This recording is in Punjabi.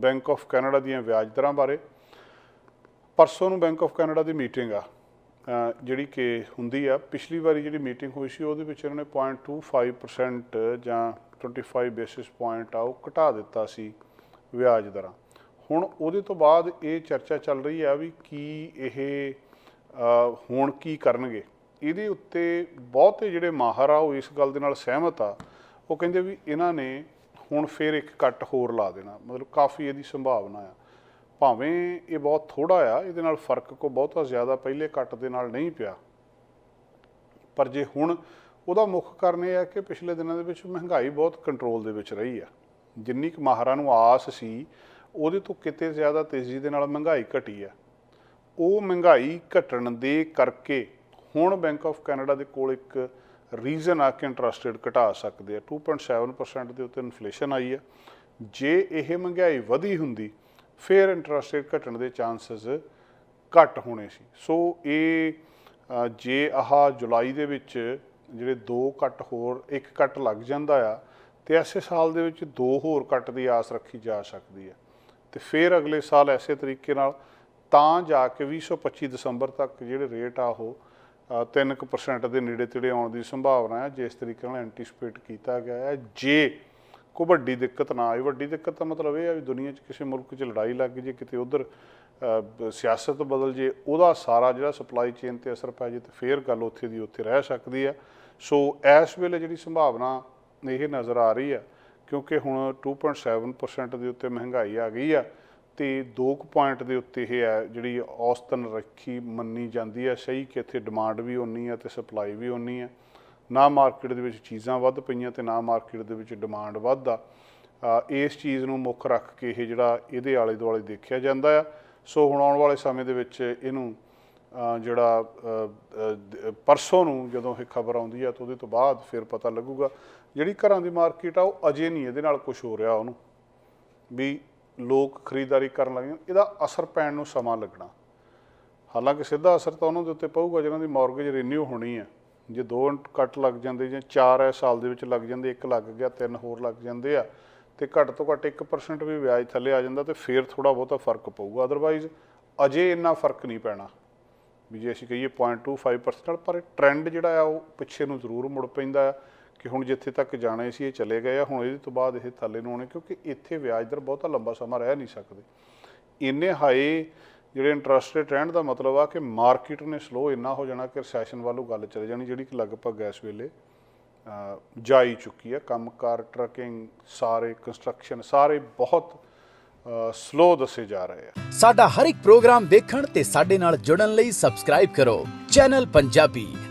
ਬੈਂਕ ਆਫ ਕੈਨੇਡਾ ਦੀਆਂ ਵਿਆਜ ਦਰਾਂ ਬਾਰੇ। ਪਰਸੋਂ ਨੂੰ ਬੈਂਕ ਆਫ ਕੈਨੇਡਾ ਦੀ ਮੀਟਿੰਗ ਆ ਜਿਹੜੀ ਕਿ ਹੁੰਦੀ ਆ। ਪਿਛਲੀ ਵਾਰੀ ਜਿਹੜੀ ਮੀਟਿੰਗ ਹੋਈ ਸੀ ਉਹਦੇ ਵਿੱਚ ਇਹਨਾਂ ਨੇ 0.25% ਜਾਂ 25 ਬੇਸਿਸ ਪੁਆਇੰਟ ਆ ਉਹ ਘਟਾ ਦਿੱਤਾ ਸੀ ਵਿਆਜ ਦਰਾਂ ਹੁਣ ਉਹਦੇ ਤੋਂ ਬਾਅਦ ਇਹ ਚਰਚਾ ਚੱਲ ਰਹੀ ਆ ਵੀ ਕੀ ਇਹ ਅ, ਹੁਣ ਕੀ ਕਰਨਗੇ। ਇਹਦੇ ਉੱਤੇ ਬਹੁਤੇ ਜਿਹੜੇ ਮਾਹਰ ਆ ਉਹ ਇਸ ਗੱਲ ਦੇ ਨਾਲ ਸਹਿਮਤ ਆ। ਉਹ ਕਹਿੰਦੇ ਵੀ ਇਹਨਾਂ ਨੇ ਹੁਣ ਫਿਰ ਇੱਕ ਕੱਟ ਹੋਰ ਲਾ ਦੇਣਾ। ਮਤਲਬ ਕਾਫੀ ਇਹਦੀ ਸੰਭਾਵਨਾ ਆ। ਭਾਵੇਂ ਇਹ ਬਹੁਤ ਥੋੜਾ ਆ, ਇਹਦੇ ਨਾਲ ਫ਼ਰਕ ਕੋ ਬਹੁਤਾ ਜ਼ਿਆਦਾ ਪਹਿਲੇ ਕੱਟ ਦੇ ਨਾਲ ਨਹੀਂ ਪਿਆ। ਪਰ ਜੇ ਹੁਣ ਉਹਦਾ ਮੁੱਖ ਕਾਰਨ ਇਹ ਹੈ ਕਿ ਪਿਛਲੇ ਦਿਨਾਂ ਦੇ ਵਿੱਚ ਮਹਿੰਗਾਈ ਬਹੁਤ ਕੰਟਰੋਲ ਦੇ ਵਿੱਚ ਰਹੀ ਆ। ਜਿੰਨੀ ਕੁ ਮਾਹਰਾਂ ਨੂੰ ਆਸ ਸੀ, ਉਹਦੇ ਤੋਂ ਕਿਤੇ ਜ਼ਿਆਦਾ ਤੇਜ਼ੀ ਦੇ ਨਾਲ ਮਹਿੰਗਾਈ ਘਟੀ ਆ। ਉਹ ਮਹਿੰਗਾਈ ਘਟਣ ਦੇ ਕਰਕੇ ਹੁਣ ਬੈਂਕ ਆਫ ਕੈਨੇਡਾ ਦੇ ਕੋਲ ਇੱਕ ਰੀਜ਼ਨ ਆ ਕਿ ਇੰਟਰਸਟ ਰੇਟ ਘਟਾ ਸਕਦੇ ਆ। 2.7% ਦੇ ਉੱਤੇ ਇਨਫਲੇਸ਼ਨ ਆਈ ਹੈ ਜੇ ਇਹ ਮਹਿੰਗਾਈ ਵਧੀ ਹੁੰਦੀ, ਫਿਰ ਇੰਟਰਸਟ ਰੇਟ ਘਟਣ ਦੇ ਚਾਂਸਸ ਘੱਟ ਹੋਣੇ ਸੀ। ਸੋ ਇਹ ਜੇ ਆਹ ਜੁਲਾਈ ਦੇ ਵਿੱਚ ਜਿਹੜੇ ਦੋ ਕੱਟ ਹੋਰ, ਇੱਕ ਕੱਟ ਲੱਗ ਜਾਂਦਾ ਆ, ਤੇ ਐਸੇ ਸਾਲ ਦੇ ਵਿੱਚ ਦੋ ਹੋਰ ਕੱਟ ਦੀ ਆਸ ਰੱਖੀ ਜਾ ਸਕਦੀ ਹੈ ਤੇ ਫਿਰ ਅਗਲੇ ਸਾਲ ਐਸੇ ਤਰੀਕੇ ਨਾਲ ਤਾਂ ਜਾ ਕੇ 2025 ਦਸੰਬਰ ਤੱਕ ਜਿਹੜੇ ਰੇਟ ਆ ਉਹ 3% ਦੇ ਨੇੜੇ ਤੇੜੇ ਆਉਣ ਦੀ ਸੰਭਾਵਨਾ ਹੈ, ਜਿਸ ਤਰੀਕੇ ਨਾਲ ਐਂਟੀਸਪੇਟ ਕੀਤਾ ਗਿਆ ਹੈ। ਜੇ ਕੋਈ ਵੱਡੀ ਦਿੱਕਤ ਨਾ ਆਏ ਵੱਡੀ ਦਿੱਕਤ ਦਾ ਮਤਲਬ ਇਹ ਆ ਵੀ ਦੁਨੀਆ 'ਚ ਕਿਸੇ ਮੁਲਕ 'ਚ ਲੜਾਈ ਲੱਗ ਜੇ ਕਿਤੇ ਉਧਰ ਸਿਆਸਤ ਬਦਲ ਜੇ, ਉਹਦਾ ਸਾਰਾ ਜਿਹੜਾ ਸਪਲਾਈ ਚੇਨ ਤੇ ਅਸਰ ਪੈ ਜੇ ਤੇ ਫੇਰ ਗੱਲ ਉੱਥੇ ਦੀ ਉੱਥੇ ਰਹਿ ਸਕਦੀ ਆ ਸੋ ਇਸ ਵੇਲੇ ਜਿਹੜੀ ਸੰਭਾਵਨਾ ਇਹ ਨਜ਼ਰ ਆ ਰਹੀ ਆ ਕਿਉਂਕਿ ਹੁਣ 2.7% ਦੇ ਉੱਤੇ ਮਹਿੰਗਾਈ ਆ ਗਈ ਆ ਤੇ 2 ਪੁਆਇੰਟ ਦੇ ਉੱਤੇ ਇਹ ਹੈ, ਜਿਹੜੀ ਔਸਤਨ ਰੱਖੀ ਮੰਨੀ ਜਾਂਦੀ ਹੈ, ਸਹੀ ਕਿ ਇੱਥੇ ਡਿਮਾਂਡ ਵੀ ਉਨੀ ਹੈ ਤੇ ਸਪਲਾਈ ਵੀ ਉਨੀ ਹੈ। ਨਾ ਮਾਰਕੀਟ ਦੇ ਵਿੱਚ ਚੀਜ਼ਾਂ ਵੱਧ ਪਈਆਂ ਤੇ ਨਾ ਮਾਰਕੀਟ ਦੇ ਵਿੱਚ ਡਿਮਾਂਡ ਵੱਧਦਾ। ਇਸ ਚੀਜ਼ ਨੂੰ ਮੁੱਖ ਰੱਖ ਕੇ ਇਹ ਜਿਹੜਾ ਇਹਦੇ ਆਲੇ ਦੁਆਲੇ ਦੇਖਿਆ ਜਾਂਦਾ ਆ। ਸੋ ਹੁਣ ਆਉਣ ਵਾਲੇ ਸਮੇਂ ਦੇ ਵਿੱਚ ਇਹਨੂੰ ਜਿਹੜਾ ਪਰਸੋਂ ਨੂੰ ਜਦੋਂ ਇਹ ਖਬਰ ਆਉਂਦੀ ਆ ਤਾਂ ਉਹਦੇ ਤੋਂ ਬਾਅਦ ਫਿਰ ਪਤਾ ਲੱਗੂਗਾ। ਜਿਹੜੀ ਘਰਾਂ ਦੀ ਮਾਰਕੀਟ ਆ, ਉਹ ਅਜੇ ਨਹੀਂ ਇਹਦੇ ਨਾਲ ਕੁਝ ਹੋ ਰਿਹਾ ਉਹਨੂੰ। ਵੀ ਲੋਕ ਖਰੀਦਦਾਰੀ ਕਰਨ ਲੱਗੇ ਇਹਦਾ ਅਸਰ ਪੈਣ ਨੂੰ ਸਮਾਂ ਲੱਗਣਾ। ਹਾਲਾਂਕਿ ਸਿੱਧਾ ਅਸਰ ਤਾਂ ਉਹਨਾਂ ਦੇ ਉੱਤੇ ਪਊਗਾ, ਜਿਹਨਾਂ ਦੀ ਮਾਰਗੇਜ ਰੀਨਿਊ ਹੋਣੀ ਹੈ। ਜੇ ਦੋ ਕੱਟ ਲੱਗ ਜਾਂਦੇ ਜਾਂ ਚਾਰ ਐ ਸਾਲ ਦੇ ਵਿੱਚ ਲੱਗ ਜਾਂਦੇ, ਇੱਕ ਲੱਗ ਗਿਆ, ਤਿੰਨ ਹੋਰ ਲੱਗ ਜਾਂਦੇ ਆ, ਤੇ ਘੱਟ ਤੋਂ ਘੱਟ 1% ਵੀ ਵਿਆਜ ਥੱਲੇ ਆ ਜਾਂਦਾ, ਤੇ ਫੇਰ ਥੋੜਾ ਬਹੁਤਾ ਫ਼ਰਕ ਪਊਗਾ। ਅਦਰਵਾਈਜ਼ ਅਜੇ ਇੰਨਾ ਫ਼ਰਕ ਨਹੀਂ ਪੈਣਾ। ਵੀ ਜੇ ਅਸੀਂ ਕਹੀਏ 0.25% ਨਾਲ ਪਰ ਟ੍ਰੈਂਡ ਜਿਹੜਾ ਆ, ਉਹ ਪਿੱਛੇ ਨੂੰ ਜ਼ਰੂਰ ਮੁੜ ਪੈਂਦਾ ਆ। ਕਿ ਹੁਣ ਜਿੱਥੇ ਤੱਕ ਜਾਣੇ ਸੀ ਇਹ ਚਲੇ ਗਏ ਆ, ਹੁਣ ਇਹਦੇ ਤੋਂ ਬਾਅਦ ਇਹ ਥੱਲੇ ਨੂੰ ਆਉਣੇ, ਕਿਉਂਕਿ ਇੱਥੇ ਵਿਆਜ ਦਰ ਬਹੁਤਾ ਲੰਬਾ ਸਮਾਂ ਰਹਿ ਨਹੀਂ ਸਕਦੇ। ਇੰਨੇ ਹਾਈ ਜਿਹੜੇ ਇੰਟਰਸਟ ਰੇਟ ਰਹਿਣ ਦਾ ਮਤਲਬ ਆ ਕਿ ਮਾਰਕੀਟ ਨੇ ਸਲੋ ਇੰਨਾ ਹੋ ਜਾਣਾ ਕਿ ਰੈਸੈਸ਼ਨ ਵੱਲੋਂ ਗੱਲ ਚਲੇ ਜਾਣੀ, ਜਿਹੜੀ ਕਿ ਲਗਭਗ ਇਸ ਵੇਲੇ ਜਾਈ ਜਾ ਹੀ ਚੁੱਕੀ ਹੈ ਕੰਮਕਾਰ ਟਰਕਿੰਗ ਸਾਰੇ ਕੰਸਟਰਕਸ਼ਨ ਸਾਰੇ ਬਹੁਤ ਸਲੋ ਦੱਸੇ ਜਾ ਰਹੇ ਆ। ਸਾਡਾ ਹਰ ਇੱਕ ਪ੍ਰੋਗਰਾਮ ਦੇਖਣ ਤੇ ਸਾਡੇ ਨਾਲ ਜੁੜਨ ਲਈ ਸਬਸਕ੍ਰਾਈਬ ਕਰੋ। ਚੈਨਲ ਪੰਜਾਬੀ